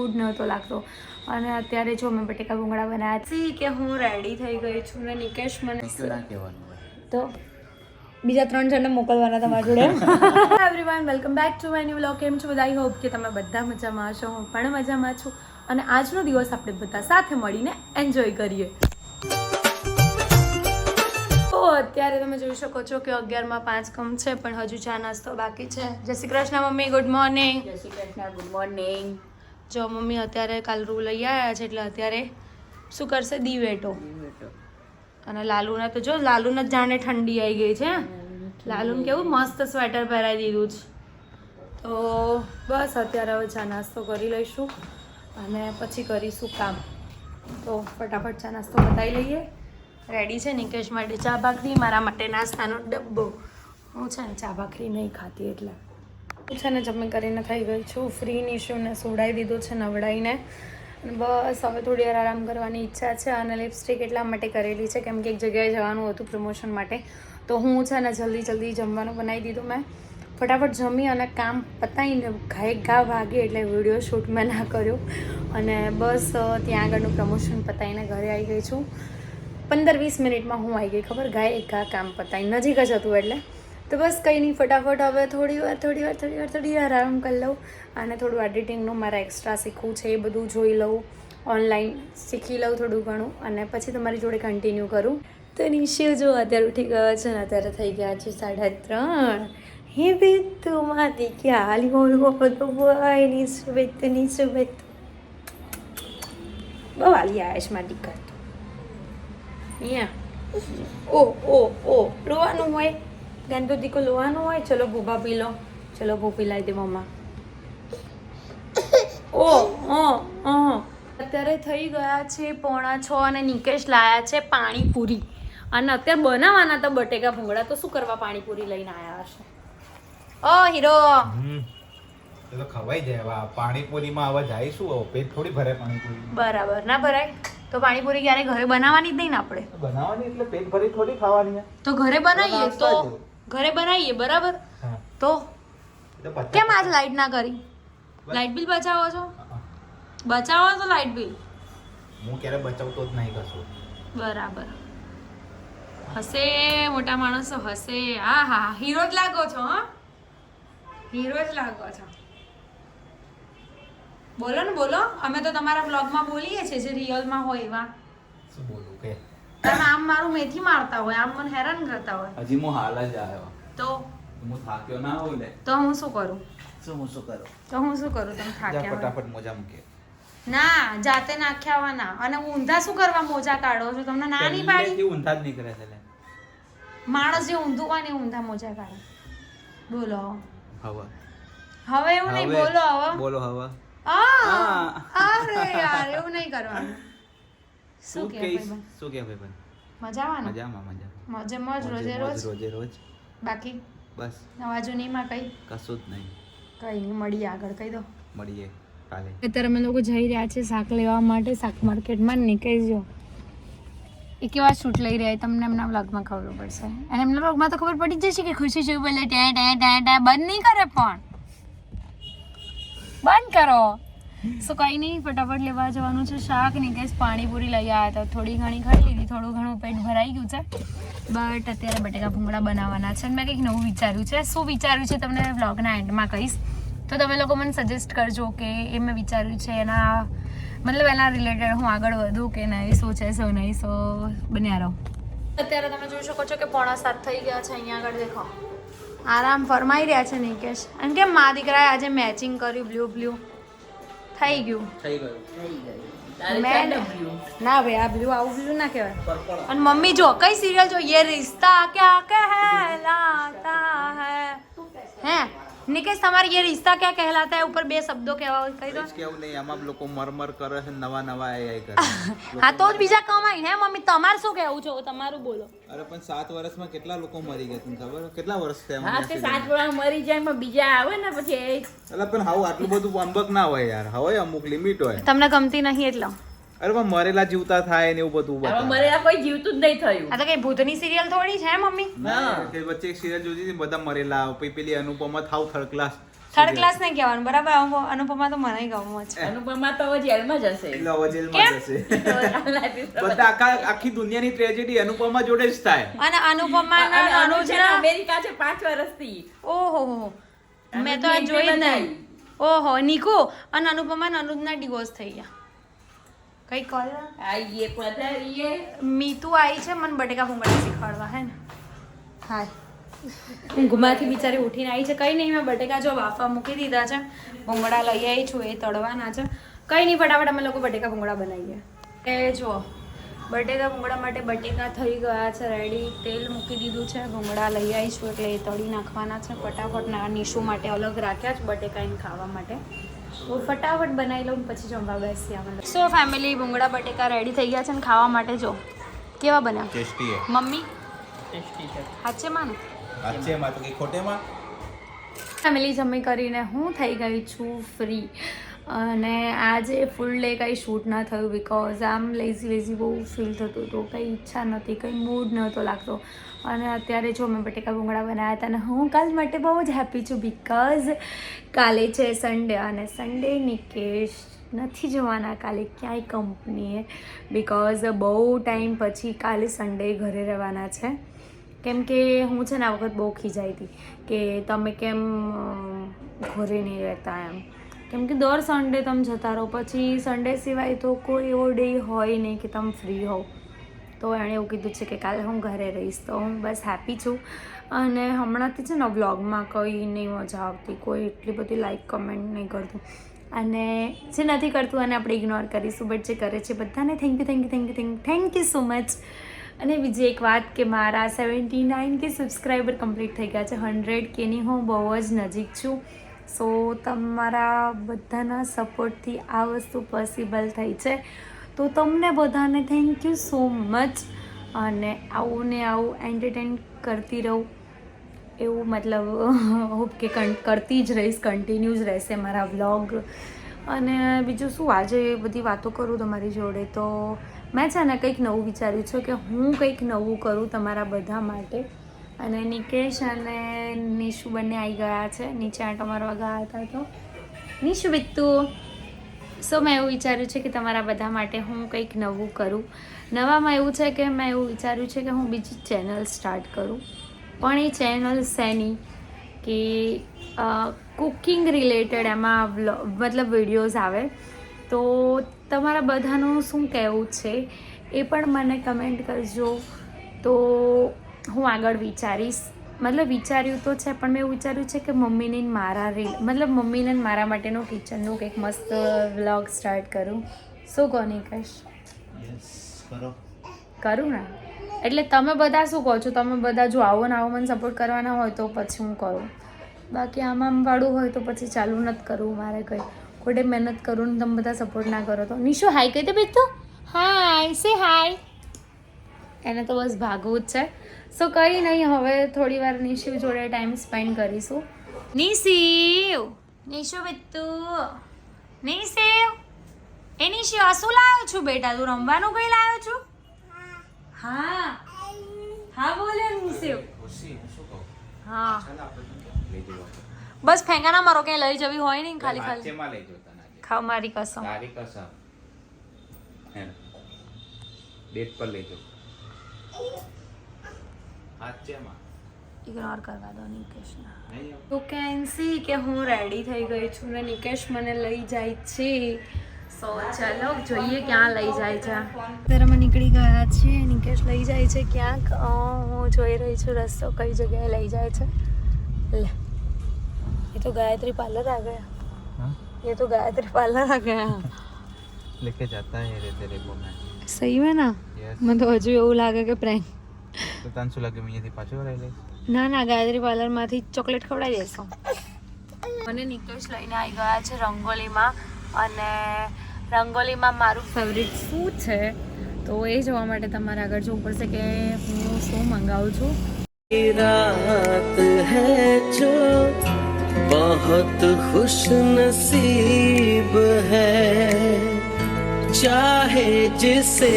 Food નહોતો લાગતો. અને અત્યારે જો મેં બટેકા ભૂંગળા બનાવ્યા છે કે હું રેડી થઈ ગઈ છું ને નિકેશ મને તો બીજા ત્રણ જણને મોકલવાના તમારા જોડે. Everyone welcome back to my new vlog કેમ છો બધા? આઈ હોપ કે તમે બધા મજામાં હશો. હું પણ મજામાં છું. અને આજનો દિવસ આપણે બધા સાથે મળીને એન્જોય કરીએ. તો અત્યારે તમે જોઈ શકો છો કે અગિયારમાં પાંચ કમ છે પણ હજુ ચા નાસ્તો બાકી છે. જય Shri Krishna mummy good morning જય શ્રી કૃષ્ણ ગુડ મોર્નિંગ જો મમ્મી અત્યારે કાલ રૂ લઈ આવ્યા છે એટલે અત્યારે શું કરશે? દીવેટો. અને લાલુને તો જો લાલુને જ જાણે ઠંડી આવી ગઈ છે લાલુને કેવું મસ્ત સ્વેટર પહેરાવી દીધું છે. તો બસ અત્યારે હવે ચા નાસ્તો કરી લઈશું અને પછી કરીશું કામ. તો ફટાફટ ચા નાસ્તો બતાવી લઈએ. રેડી છે નિકેશ માટે ચા ભાખરી? મારા માટે નાસ્તાનો ડબ્બો. હું છે ને ચા ભાખરી નહીં ખાતી એટલે. છે ને જમી કરીને થઈ ગઈ છું. ફ્રી નિશુને સોડાઈ દીધું છે નવડાવીને અને બસ હવે થોડી વાર આરામ કરવાની ઈચ્છા છે અને લિપસ્ટિક એટલા માટે કરેલી છે કેમ કે એક જગ્યાએ જવાનું હતું પ્રમોશન માટે. તો હું છે ને જલ્દી જલ્દી જમવાનું બનાવી દીધું મેં. ફટાફટ જમી અને કામ પતાવીને ઘાય ઘા વાગે એટલે વીડિયો શૂટ મેં ના કર્યો. અને બસ ત્યાં આગળનું પ્રમોશન પતાવીને ઘરે આવી ગઈ છું. પંદર વીસ મિનિટમાં હું આવી ગઈ. ખબર? ગાય એક ઘા કામ પતાવી નજીક જ હતું એટલે. તો બસ કંઈ નહીં, ફટાફટ હવે થોડી વાર થોડી વાર થોડી વાર થોડી વાર આરામ કરી લઉં અને થોડું એડિટિંગનું મારા એક્સ્ટ્રા શીખવું છે એ બધું જોઈ લઉં. ઓનલાઈન શીખી લઉં થોડું ઘણું અને પછી તમારી જોડે કન્ટિન્યુ કરું. તો નિશિવ જો અત્યારે ઉઠી ગયો છે ને, અત્યારે થઈ ગયા છે સાડા ત્રણ. હે બેન તું માતી ક્યાં બધું ભાઈ નીચું બેત નીચું બેત બહુ હાલી આવે છે મારી દીકરા. તો અહીંયા. ઓ ઓ ઓ, રોવાનું હોય. ગંદુ દીકો લોવાનું હોય? ચલો ભૂભા પી લો. ચલો ભૂ પીલાઈ દે મમ્મા. ઓ ઓ અત્યારે થઈ ગયા છે પોણા છ અને નિકેશ લાયા છે પાણીપુરી. અને અત્યારે બનાવવાના હતા બટેકા ભૂંગળા. તો શું કરવા પાણીપુરી લઈને આવ્યા હશે? ઓ હીરો. તો ખવાઈ જાય. પાણીપુરીમાં હવે જાય શું હવે પેટ થોડી ભરે પાણીપુરી બરાબર. ના ભરાય? તો પાણીપુરી ક્યારે ઘરે બનાવવાની જ નહીં ને આપણે? બનાવવાની એટલે પેટ ભરી થોડી ખાવાની તો ઘરે બનાવીએ તો. ઘરે બનાવીએ બરાબર? તો? કેમ આજ લાઈટ ના કરી? લાઈટ બિલ બચાવો છો? બચાવો તો લાઈટ બિલ? હું ક્યારે બચાવતો જ નહીં કશું. બરાબર. હશે મોટા માણસો હશે. હા હા હીરો જ લાગો છો હા. હીરો જ લાગો છો. બોલો ને બોલો. અમે તો તમારા બ્લોગમાં બોલીએ છીએ જે રિયલમાં હોય એવા. શું બોલું કે? તમે આમ મારું મેથી મારતા હોય આમ મને હેરાન કરતા હોય. હજી હું હાલ જ આવ્યો. તો? હું થાક્યો ના હોય ને? તો હું શું કરું? શું હું શું કરું? તો હું શું કરું? તમે થાક્યા હોય. ફટાફટ મોજા મૂકે. ના જાતે નાખ્યા આવવાના અને ઊંધા શું કરવા મોજા કાઢો છો? તમને ના નહીં પાડી ઊંધા જ નીકળે છે લે. માણસ જે ઊંધું હોય ને ઊંધા મોજા કાઢે. બોલો. હવે. હવે એવું નહીં બોલો હવે. બોલો હવે. આ, આ. અરે યાર એવું નહીં કરવાનું. શું શું કે શું કે ભાઈ? મજામાં મજામાં મજા મજે મોજ રોજે રોજ? રોજે રોજ. બાકી? બસ. નવા જૂનીમાં કઈ? કશું જ નહીં. કઈ નહીં મળીએ આગળ કહી દો. મળીએ કાલે. અત્યારે અમે લોકો જઈ રહ્યા છે શાક લેવા માટે શાક માર્કેટમાં નીકળજો. એ કેવા શૂટ લઈ રહ્યા તમને એમના વ્લોગમાં ખબર પડશે. અને એમના વ્લોગમાં તો ખબર પડી જશે કે ખુશી છે બોલે ટે ટે ટે ટે બંધ નહીં કરે પણ બંધ કરો. સો કંઈ નહીં, ફટાફટ લેવા જવાનું છે શાક નિકેશ પાણીપુરી લઈ આવ્યા હતા. થોડી ઘણી ખાઈ લીધી, થોડું ઘણું પેટ ભરાઈ ગયું છે. બટ અત્યારે બટેકા ભૂંગળા બનાવવાના છે મેં કંઈક નવું વિચાર્યું છે. શું વિચાર્યું છે તમને વ્લોગના એન્ડમાં કહીશ. તો તમે લોકો મને સજેસ્ટ કરજો કે એ મેં વિચાર્યું છે એના, મતલબ એના રિલેટેડ હું આગળ વધું કે નહીં, શું છે, શું નહીં, સો બન્યા રહો. અત્યારે તમે જોઈ શકો છો કે પોણા સાત થઈ ગયા છે, અહીંયા આગળ દેખો આરામ ફરમાઈ રહ્યા છે નિકેશ. અને કેમ મા દીકરાએ આજે મેચિંગ કર્યું બ્લુ બ્લુ થઈ ગયું. થઈ ગયું. મેં ના ભાઈ આ બ્લુ આવું બ્લુ ના કહેવાય. અને મમ્મી જો કઈ સિરિયલ જો યે રિશ્તા ક્યા કહેલાતા હે? હે? નિકેશ તમારે યે રિશ્તા ક્યા કહેલાતા હૈ? ઉપર બે શબ્દો કહેવા હોય કહી દો. કેવું નહીં આમાં લોકો મરમર કરે છે નવા નવા એઆઈ કરે હા તો જ બીજા કમાઈ હે મમ્મી? તમારે શું કહેવું છે? તમારું બોલો. અરે પણ સાત વર્ષમાં કેટલા લોકો મરી ગયા તને ખબર? કેટલા વર્ષ થયા હા તે સાત વર્ષ મરી જાય એમાં બીજા આવે ને પછી એટલે પણ હાવ આટલું બધું વંબક ના હોય યાર. હવે અમુક લિમિટ હોય. તમને ગમતી નહીં એટલે. અરે પણ મરેલા જીવતા થાય ને એવું બધું બતાવે. મરેલા કોઈ જીવતું જ નહીં થયું. આ તો કઈ ભૂતની સિરિયલ થોડી છે મમ્મી? ના, કે વચ્ચે એક સિરિયલ જોતી હતી બધા મરેલા પછી પેલી અનુપમા થાવ થર્ડ ક્લાસ થર્ડ ક્લાસ ને કહેવાનું બરાબર? અનુપમા તો મને ગમો છે અનુપમા તો જેલમાં જશે. એટલે હવે જેલમાં જશે. બધા આખા આખી દુનિયાની ટ્રેજેડી અનુપમા જોડે જ થાય. અને અનુપમા અનુજના અમેરિકા છે પાંચ વર્ષથી. ઓહો મેં તો આ જોઈ જ નહીં. ઓહો નિકો અને અનુપમા અનુજના ડિવોર્સ થઈ ગયા. કઈ કોલ આઈએ પધારીએ. મીતુ આવી છે મને બટેકા ભૂંગળા શીખવાડવા હે ને? હાય. ઊંઘમાંથી બિચારી ઉઠીને આવી છે. કંઈ નહીં મેં બટેકા જો બાફા મૂકી દીધા છે. ભૂંગળા લઈ આવી છું એ તળવાના છે. કંઈ નહીં ફટાફટ અમે લોકો બટેકા ભૂંગળા બનાવીએ. એ જો બટેકા ભૂંગળા માટે બટેકા થઈ ગયા છે રેડી તેલ મૂકી દીધું છે ભૂંગળા લઈ આવી છું એટલે એ તળી નાખવાના છે. ફટાફટ ના નિશુ માટે અલગ રાખ્યા છે બટેકા એને ખાવા માટે. તો ફટાફટ બનાવી લઉં પછી જમવા બેસી આવે સો ફેમિલી ભૂંગળા બટેકા રેડી થઈ ગયા છે ને ખાવા માટે જો. કેવા બન્યા? ટેસ્ટી હે મમ્મી? સાચે માં ને? સાચે માં તો કે ખોટે માં ફેમિલી જમી કરીને હું થઈ ગઈ છું ફ્રી અને આજે ફૂલ ડે કંઈ શૂટ ના થયું બિકોઝ આમ લેઝી લેઝી બહુ ફીલ થતું હતું. કંઈ ઈચ્છા નથી કંઈ મૂડ નહોતો લાગતો. અને અત્યારે જો મેં બટેકા ભૂંગળા બનાવ્યા હતા અને હું કાલ માટે બહુ જ હેપી છું બિકોઝ કાલે છે સન્ડે અને સન્ડે નિકેશ નથી જવાના કાલે ક્યાંય કંપનીએ બિકોઝ બહુ ટાઈમ પછી કાલે સન્ડે ઘરે રહેવાના છે. કેમ કે હું છે ને આ વખત બહુ ખીજાઈ હતી કે તમે કેમ ઘરે નહીં રહેતા એમ. કેમ કે દર સન્ડે તમે જતા રહો. પછી સન્ડે સિવાય તો કોઈ એવો ડે હોય નહીં કે તમે ફ્રી હોવ. તો એણે એવું કીધું છે કે કાલે હું ઘરે રહીશ. તો હું બસ હેપી છું. અને હમણાંથી છે ને વ્લોગમાં કંઈ નહીં મજા આવતી. કોઈ એટલી બધી લાઈક કમેન્ટ નહીં કરતું. અને જે નથી કરતું અને આપણે ઇગ્નોર કરીશું. બટ જે કરે છે બધાને thank you thank you thank you thank thank you so much અને બીજી એક વાત કે મારા seventy nine K subscriber complete થઈ ગયા છે. હંડ્રેડ કેની હું બહુ જ નજીક છું. સો તમારા બધાના સપોર્ટથી આ વસ્તુ પોસિબલ થઈ છે. તો તમને બધાને થેન્ક યુ સો મચ અને આવું ને આવું એન્ટરટેન કરતી રહું. એવું મતલબ હોપ કે કરતી જ રહીશ કન્ટિન્યુ જ રહેશે મારા વ્લોગ અને બીજું શું, આજે બધી વાતો કરું તમારી જોડે તો મેં છે ને કંઈક નવું વિચાર્યું છે કે હું કંઈક નવું કરું તમારા બધા માટે. અને નિકેશ અને નિશુ બંને આવી ગયા છે. નીચે આંટો મારવા ગયા હતા તો. નિશુ બિત્તુ સો મેં એવું વિચાર્યું છે કે તમારા બધા માટે હું કંઈક નવું કરું. નવામાં એવું છે કે મેં એવું વિચાર્યું છે કે હું બીજી ચેનલ સ્ટાર્ટ કરું. પણ એ ચેનલ શેની કે કુકિંગ રિલેટેડ એમાં મતલબ વિડીયોઝ આવે. તો તમારા બધાનું શું કહેવું છે? એ પણ મને કમેન્ટ કરજો. તો હું આગળ વિચારીશ. મતલબ વિચાર્યું તો છે પણ મેં એવું વિચાર્યું છે કે મમ્મીને મારા રીલ મતલબ મમ્મીને મારા માટેનું કિચનનું કંઈક મસ્ત વ્લોગ સ્ટાર્ટ કરું. શું કહો નિકેશ? કરું. ને? એટલે તમે બધા શું કહો છો? તમે બધા જો આવો ને આવો મને સપોર્ટ કરવાના હોય તો પછી હું કરું. બાકી આમ આમ વાળું હોય તો પછી ચાલુ નથી કરવું મારે કંઈ. ખોટે મહેનત કરું ને તમે બધા સપોર્ટ ના કરો તો. નિશુ હાય કહી દે બેટો હાય સે હાય એને તો બસ ભાગવું જ છે. સો કંઈ નહીં હવે થોડી વાર નિશિવ જોડે ટાઈમ સ્પેન્ડ કરીશું. નિશિવ! નિશુ બિત્તુ નિશિવ! એ નિશિવ આ શું લાવ્યો છું બેટા? તું રમવાનું કઈ લાવ્યો છું? હા. હા બોલે નિશિવ. હા. બસ ફેંકાના મારો ક્યાંય લઈ જવી હોય નહીં ખાલી ખાલી. ખાવ મારી કસમ. મારી કસમ. ડેટ પર લઈ સાચેમાં ઇગ્નોર કરવા દો નિકેશના નહીં આવું? તો કેન સી કે હું રેડી થઈ ગઈ છું ને નિકેશ મને લઈ જાય છે સો ચાલો જોઈએ ક્યાં લઈ જાય છે અત્યારે અમે નીકળી ગયા છીએ નિકેશ લઈ જાય છે ક્યાંક અ, હું જોઈ રહી છું રસ્તો કઈ જગ્યાએ લઈ જાય છે લે એ તો ગાયત્રી પાર્લર આ ગયા हाँ? ये तो गायत्री पार्लर आ गया लेके जाता है रे तेरे को मैं સહી में ना यस મને તો હજુ એવું લાગે કે પ્રેન્ક તો તને શું લાગે મેં અહીંયાથી પાછો રહી લઈશ ના ના ગાયત્રી પાર્લરમાંથી ચોકલેટ ખવડાવી દેશો મને નિકેશ લઈને આવી ગયા છે રંગોલીમાં અને રંગોલીમાં મારું ફેવરિટ શું છે તો એ જોવા માટે તમારે આગળ જોવું પડશે કે હું શું મંગાવું છું रात है जो बहुत खुश नसीब है ચાહે જિસે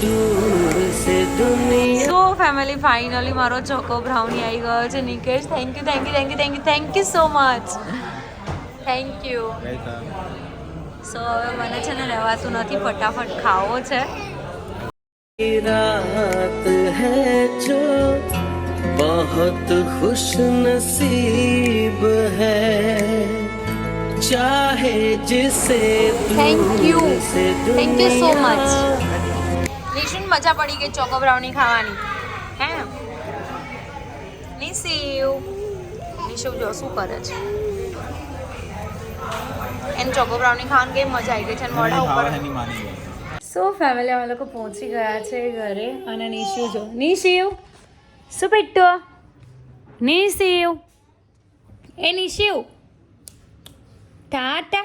દૂર સે દુનિયા સો ફેમિલી ફાઇનલી મારો ચોકો બ્રાઉની આવી ગયો છે Nikesh thank you thank you thank you thank you thank you so much thank you so હવે મને છે ને રહેવાતું નથી ફટાફટ ખાવો છે. રાત હૈ જો બહુત ખુશ નસીબ હૈ. चाहे जिसे Thank you. दूर से Thank you so दुनिया much. નિશુન મજા પડી ગઈ ચોકો બ્રાઉની ખાવાની હે નિશિવ નિશિવ જો શું કરે છે એને ચોકો બ્રાઉની ખાવાની કેવી મજા આવી ગઈ છે અને મોઢા ઉપર એની માની ગઈ. સો ફેમિલી અમે લોકો પહોંચી ગયા છે ઘરે અને નિશિવ જો નિશિવ શું પેટો નિશિવ એ નિશિવ ટાટા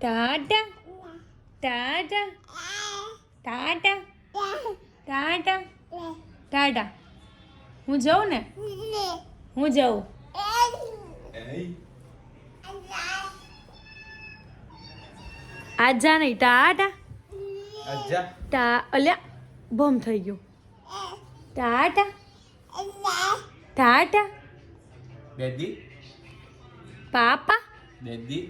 ટાટા ટાટા ટાટા ટાટા ટાટા હું જાઉં ને? હું જાઉં. આજ જા નહીં ટાટા. અચ્છા ટા અલ્યા બમ થઈ ગયું. ટાટા. ટાટા. દેદી પાપા? દેદી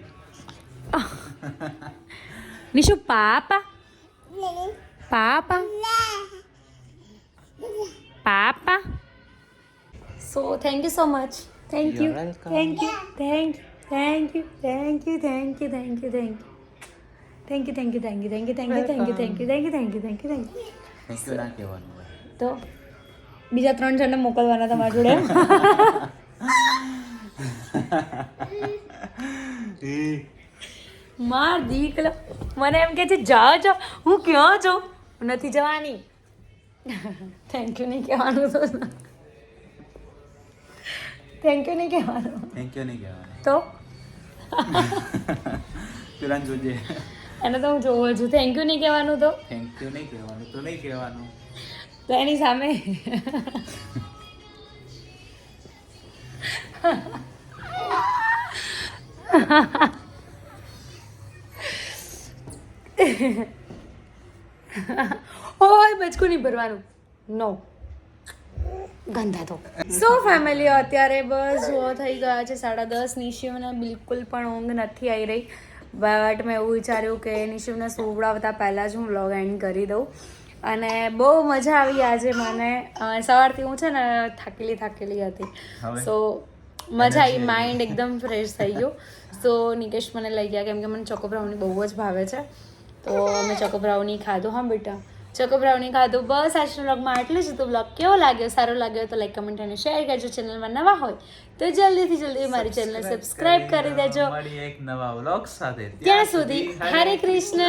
નિશુ પાપા પાપા પાપા so thank you so much thank you thank you thank thank you thank you thank you thank you thank you thank you thank you thank you thank you thank you thank you thank you thank you thank you thank you thank you thank you ના કહેવાનું હોય. તો બીજા ત્રણ જણને મોકલવાના તમારા જોડે માર દીકલો. મને એમ કે છે જા જાઓ. હું ક્યાં જાઉં? નથી જવાની. થેન્ક યુ નહીં કહેવાનું તો થેન્ક યુ નહીં કહેવાનું. થેન્ક યુ નહીં કહેવાનું. તો? પેલા જોજે. એને તો હું જોઉં છું. થેન્ક યુ નહીં કહેવાનું તો? થેન્ક યુ નહીં કહેવાનું તો નહીં કહેવાનું. તો એની સામે ઓય બચકું નહીં ભરવાનું. નો ગંધા તો. સો ફેમિલી અત્યારે બસ જો થઈ ગયા છે સાડા દસ. નિશિવને બિલકુલ પણ ઊંઘ નથી આવી રહી. બટ મેં એવું વિચાર્યું કે નિશિવને સુવડાવતા પહેલાં જ હું વ્લોગ એન્ડ કરી દઉં. અને બહુ મજા આવી આજે મને. સવારથી હું છે ને થાકેલી થાકેલી હતી. સો મજા આવી માઇન્ડ એકદમ ફ્રેશ થઈ ગયું. સો નિકેશ મને લઈ ગયા કેમ કે મને ચોકો બ્રાઉની બહુ જ ભાવે છે. તો અમે ચોકો બ્રાઉની ખાધું. હા બેટા. ચોકો બ્રાઉની ખાધું. બસ આજના બ્લોગમાં આટલું જ. તો બ્લોગ કેવો લાગ્યો? સારો લાગ્યો તો લાઈક કમેન્ટ અને શેર કરજો. ચેનલમાં નવા હોય તો જલ્દીથી જલ્દી મારી ચેનલ સબસ્ક્રાઇબ કરી દેજો. એક નવા બ્લોગ સાથે. ત્યાં સુધી હરે કૃષ્ણ